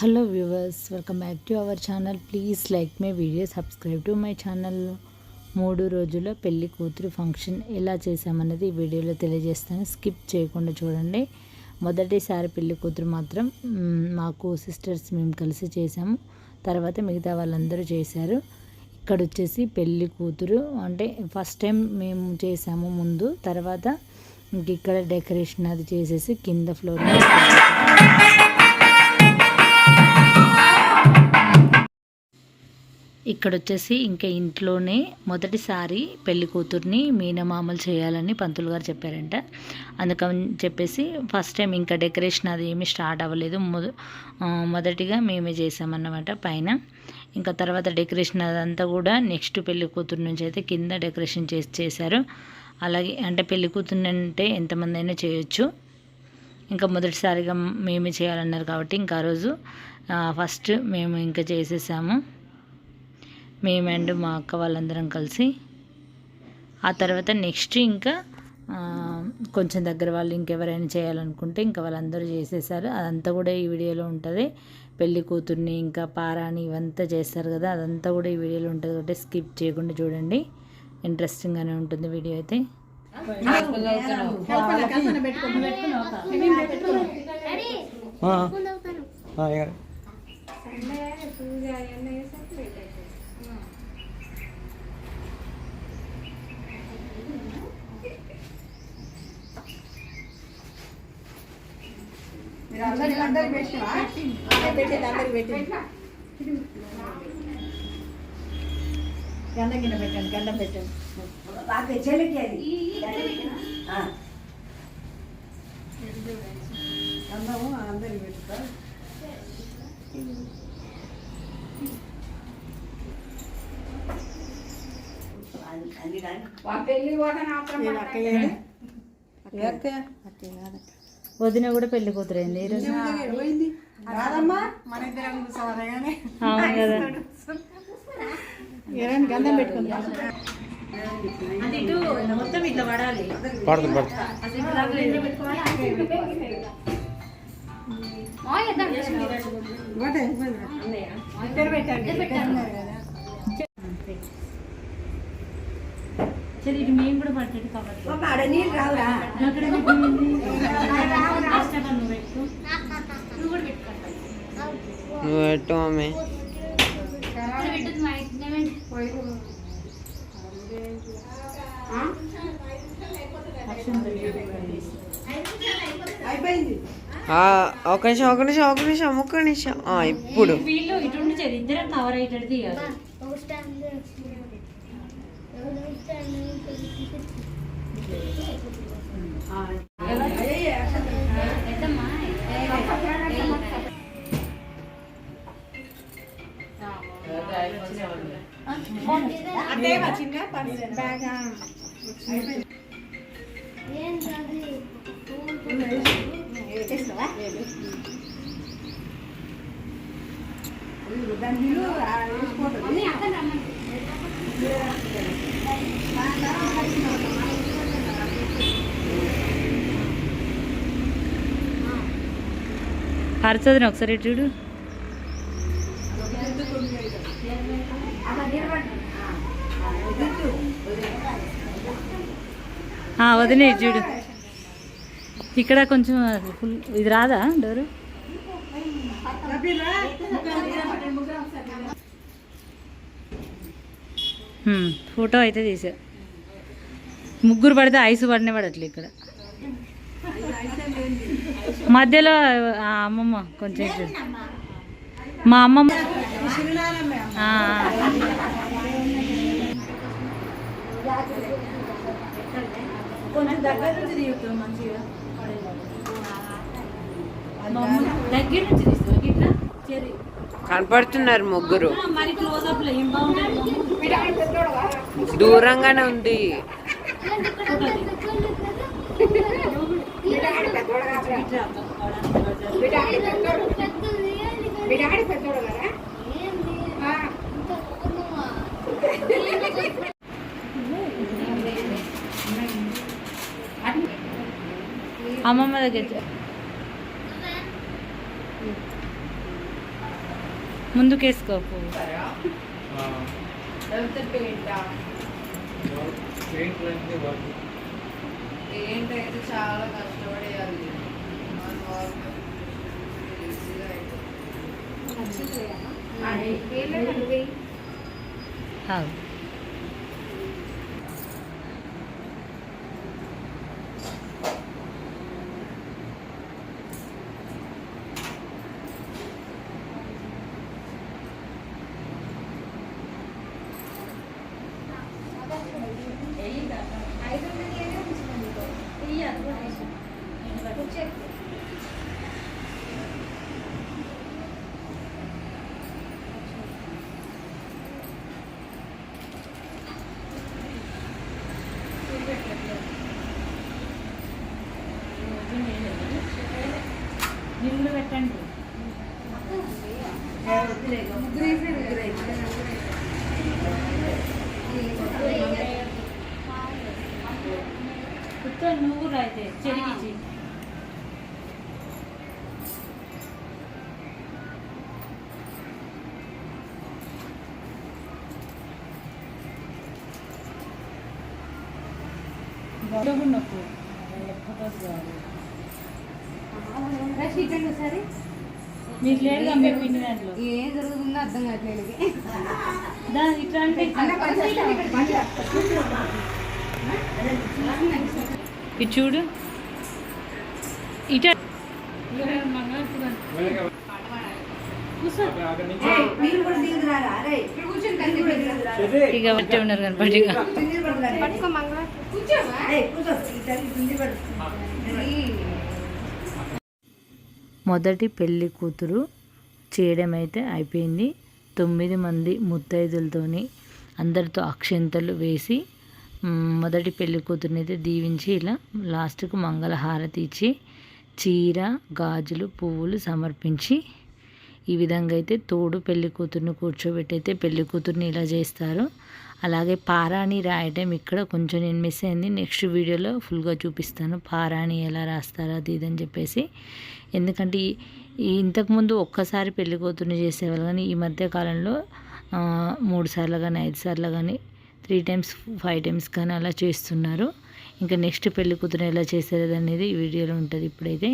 Hello viewers welcome back to our channel please like my video subscribe to my channel మూడు రోజుల పెళ్ళి కూతురు function ఎలా చేసామన్నది ఈ వీడియోలో తెలియజేస్తాను. స్కిప్ చేయకుండా చూడండి. మొదటిసారి పెళ్ళి కూతురు మాత్రం మాకు సిస్టర్స్ మేము కలిసి చేసాము తర్వాత మిగతా వాళ్ళందరూ చేశారు. ఇక్కడ వచ్చేసి పెళ్ళి కూతురు అంటే ఫస్ట్ టైం మేము చేసాము ముందు. తర్వాత ఇంక ఇక్కడ డెకరేషన్ అది చేసేసి కింద ఫ్లోర్ ఇక్కడ వచ్చేసి ఇంకా ఇంట్లోనే మొదటిసారి పెళ్ళి కూతుర్ని మీనమామలు చేయాలని పంతులు గారు చెప్పారంట. అందుకని చెప్పేసి ఫస్ట్ టైం ఇంకా డెకరేషన్ అది ఏమీ స్టార్ట్ అవ్వలేదు. మొదటిగా మేమే చేసామన్నమాట పైన. ఇంకా తర్వాత డెకరేషన్ అదంతా కూడా నెక్స్ట్ పెళ్ళి కూతురు నుంచి అయితే కింద డెకరేషన్ చేసి చేశారు. అలాగే అంటే పెళ్ళి కూతుర్ని అంటే ఎంతమంది అయినా చేయొచ్చు. ఇంకా మొదటిసారిగా మేమే చేయాలన్నారు కాబట్టి ఇంకా రోజు ఫస్ట్ మేము ఇంకా చేసేసాము. మేము అండ్ మా అక్క వాళ్ళందరం కలిసి ఆ తర్వాత నెక్స్ట్ ఇంకా కొంచెం దగ్గర వాళ్ళు ఇంకెవరైనా చేయాలనుకుంటే ఇంకా వాళ్ళందరూ చేసేసారు. అదంతా కూడా ఈ వీడియోలో ఉంటుంది. పెళ్ళి కూతుర్ని ఇంకా పారాని ఇవంతా చేస్తారు కదా అదంతా కూడా ఈ వీడియోలో ఉంటుంది కాబట్టి స్కిప్ చేయకుండా చూడండి. ఇంట్రెస్టింగ్గానే ఉంటుంది వీడియో అయితే. గంధం కింద పెట్టండి గంధం పెట్టండి. బాగా చెల్లికి అది. గంధము అందరికి పెట్టుకో అన్ని కానీ నేను అక్కయ్య అక్కయ్య అక్కయ్య కాదు వదిన కూడా పెళ్ళి కూతురు అయింది ఈరోజు అవును కదా. గంధం పెట్టుకుందాం. మొత్తం ఇట్లా పడాలి. పడుతుంది పడుతుంది. పెట్టండి. సరే ఇటు మేము కూడా కాబట్టి ఒక రావురా? నువ్వు పెట్టు. నువ్వు పెట్టు మమ్మీ. అయిపోయింది. ఆ, ఒక నిమిషం ఒక నిమిషం ఒక నిమిషం ఒక్క నిమిషం. ఆ, ఇప్పుడు. వీళ్ళు ఇటు ఇద్దరం కవర్ అయ్యేటట్టు తీయాలి అంటే చిన్న బ్యాగ్ దాని నీళ్ళు ఒకసారి చూడు. వదినే చూడు. ఇక్కడ కొంచెం ఫుల్ ఇది రాదా డోరు? ఫోటో అయితే తీసా. ముగ్గురు పడితే ఐస్ పడినే పడట్లే ఇక్కడ. మధ్యలో అమ్మమ్మ కొంచెం. మా అమ్మమ్మ దగ్గర నుంచి దగ్గర తీసుకో ఇట్లా చెరి కనపడుతున్నారు ముగ్గురు. దూరంగానే ఉంది. అమ్మమ్మ దగ్గర ముందుకేసుకో ఏంటైతే చాలా కష్టపడేయాలి. ఆగు. నిన్ను పెట్టండి కూర్చో నువ్వు కూడా అయితే చెరిగిచ్చి నొప్పు సరే మీకు లేదు మీ పిండి దాంట్లో? ఏం జరుగుతుందో అర్థం కావట్లేదు ఇట్లా అంటే ఇది చూడు. ఇట ఇక బట్టే ఉన్నారు కనపడి ఇక మొదటి పెళ్ళి కూతురు చేయడం అయితే అయిపోయింది. తొమ్మిది మంది ముత్తైదులతోని అందరితో అక్షంతలు వేసి మొదటి పెళ్ళి కూతురునైతే అయితే దీవించి ఇలా లాస్ట్కు మంగళహారతి ఇచ్చి చీర గాజులు పువ్వులు సమర్పించి ఈ విధంగా అయితే తోడు పెళ్ళి కూతుర్ని కూర్చోబెట్టి అయితే పెళ్ళి కూతుర్ని ఇలా చేస్తారు. అలాగే పారాణి రాయటం ఇక్కడ కొంచెం నేను మిస్ అయింది. నెక్స్ట్ వీడియోలో ఫుల్గా చూపిస్తాను పారాణి ఎలా రాస్తారో అది ఇదని చెప్పేసి. ఎందుకంటే ఇంతకుముందు ఒక్కసారి పెళ్ళి కూతుర్ని చేసేవాళ్ళు కానీ ఈ మధ్య కాలంలో మూడు సార్లు కానీ ఐదు సార్లు కానీ త్రీ టైమ్స్ ఫైవ్ టైమ్స్ కానీ అలా చేస్తున్నారు. ఇంకా నెక్స్ట్ పెళ్ళి కూతురు ఎలా చేసేది అనేది ఈ వీడియోలో ఉంటుంది ఇప్పుడైతే.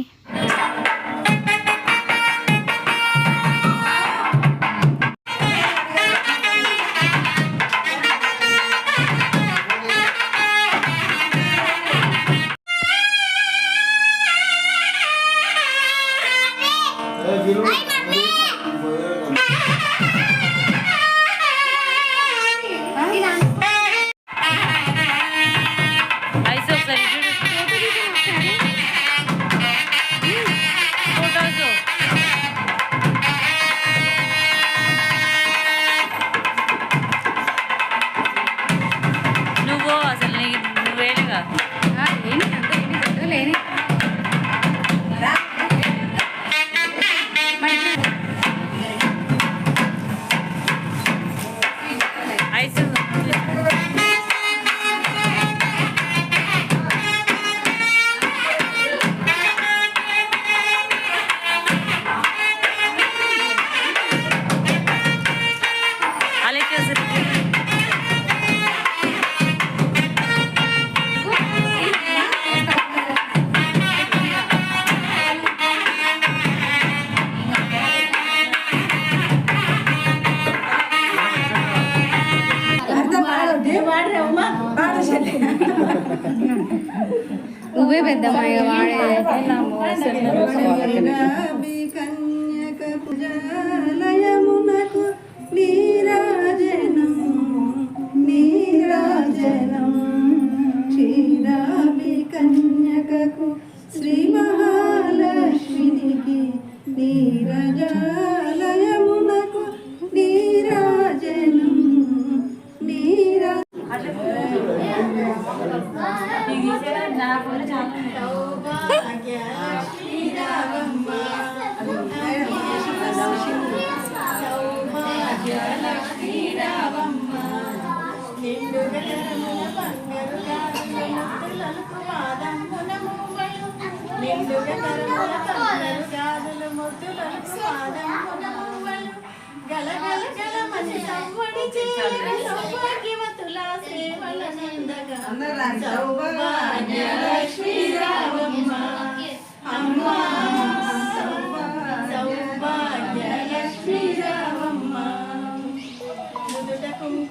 రాజాలయమునకు నీరాజనం నీరాజనం. క్షీరాభి కన్యకకు శ్రీ మహాలక్ష్మికి నీరజాలయమునకు నీరాజనం. నీరా చాలా నిండుగతరమున పండరు కాదుల ముద్దులకు పాదమున మూవలు నిండుగతరమున పండరు కాదుల ముద్దులకు పాదమున అమ్మా.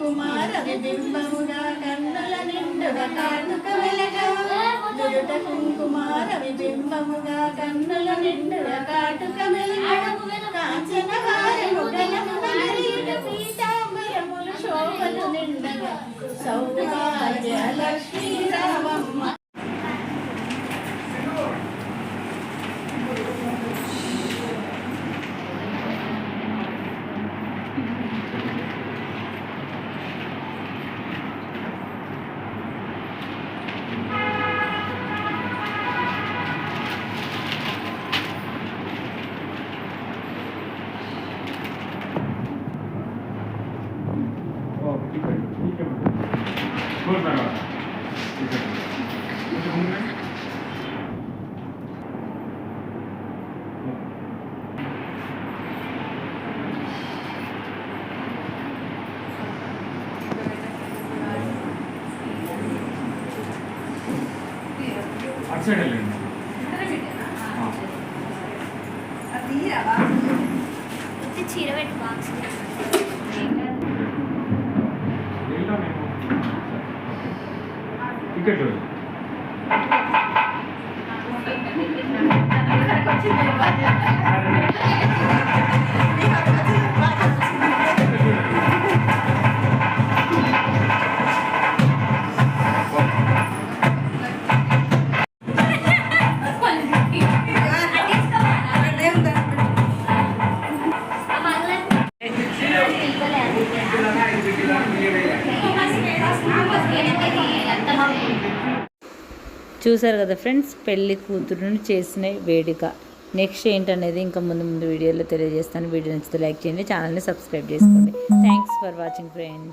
కుమార విబింబముగా కన్నుల నిండుగా కాటుక వెలగా నుదుట విబింబముగా కన్నుల నిండుగా కాటుక వెలగా కాంచన హారము గలము పీతాంబరములు శోభలు నిండగా. సౌభాగ్య లక్ష్మీ అటు సైడ్ వెళ్ళండి. చీర పెట్టి బాక్స్ వెళ్దాం మేము చూసారు కదా ఫ్రెండ్స్ పెళ్ళి కూతురును చేసిన వేడుక. నెక్స్ట్ ఏంటనేది ఇంకా ముందు ముందు వీడియోలో తెలియజేస్తాను. వీడియో నచ్చితే లైక్ చేయండి ఛానల్ని సబ్స్క్రైబ్ చేసుకోండి. Thanks for watching friends